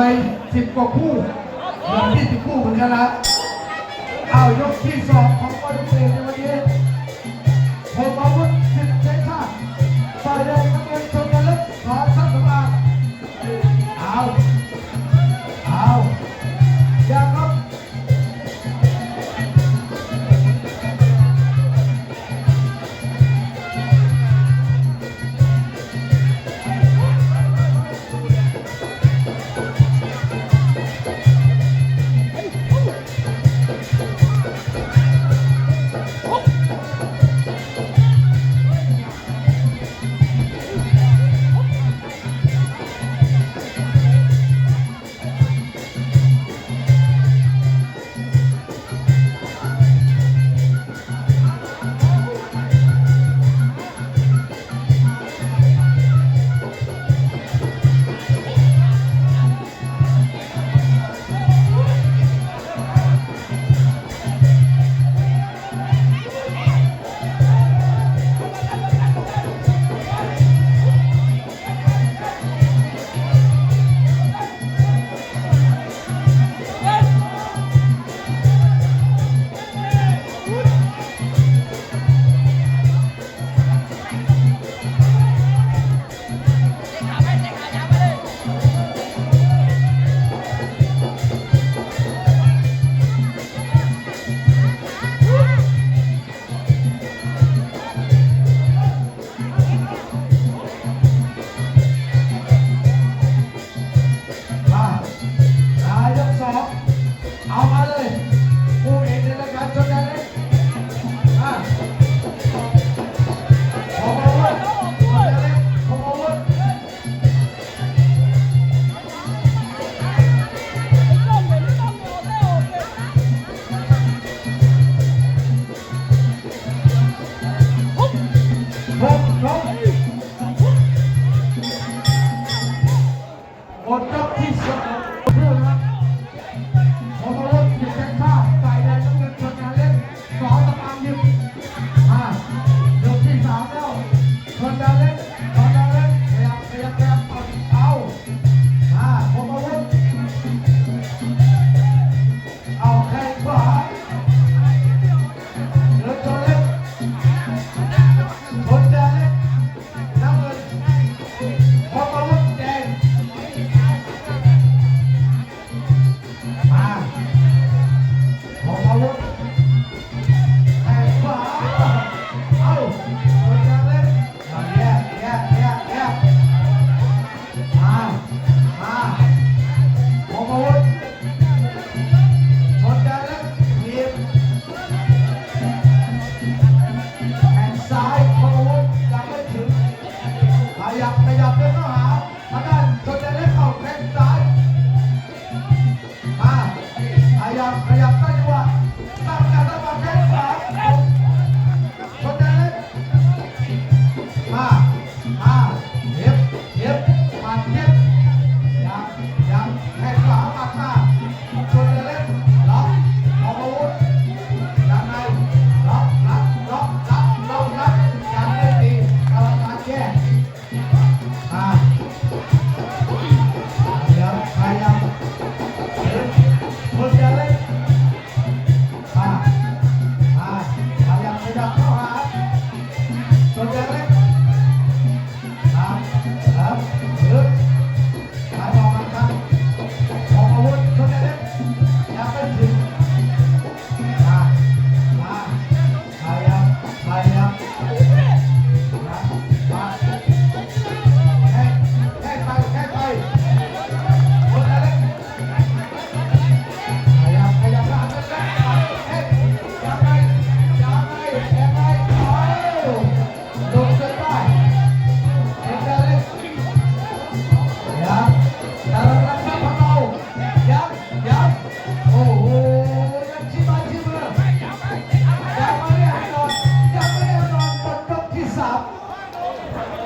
ไว่าคู่เกือยี่สิบคู่เหมือนกันละเอายกที่สองของวันเสาร์ในวันนี้ผมอาวุธ เอามาเลยผู้เอกในรายการจนกันเลย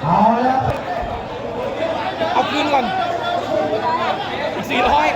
เอาแล้วเอาคืนก่อนสี่ร้อย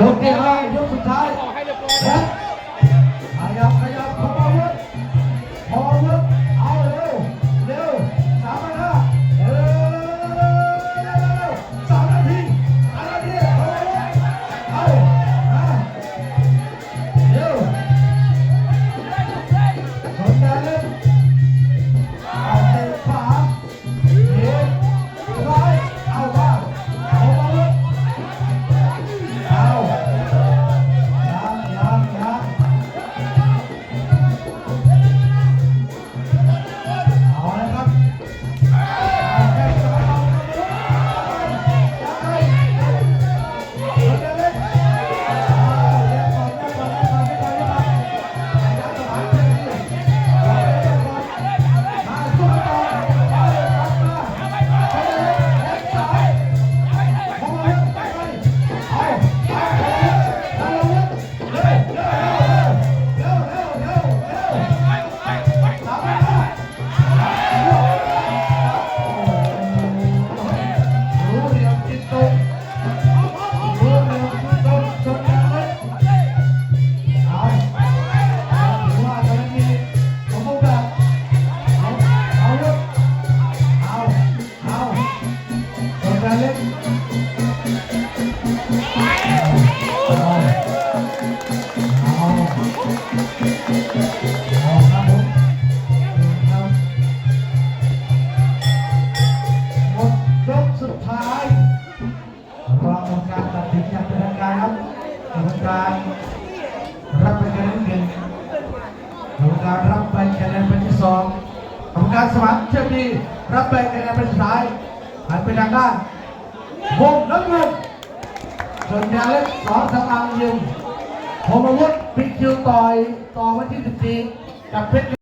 ยกที่ห้ายกสุดท้าย ครับกรรมการรับไปคะแนนหนึ่งกรรมการรับไปคะแนนเป็นที่สองกรรมการสมัครเชื่อดีรับไปคะแนนเป็นสุดท้ายหันไปทางด้านวงน้ำเงินส่วนยาเล็กสองสตางค์ยิงผมอาวุธปิดคิวต่อยต่อวันที่14กับเพชร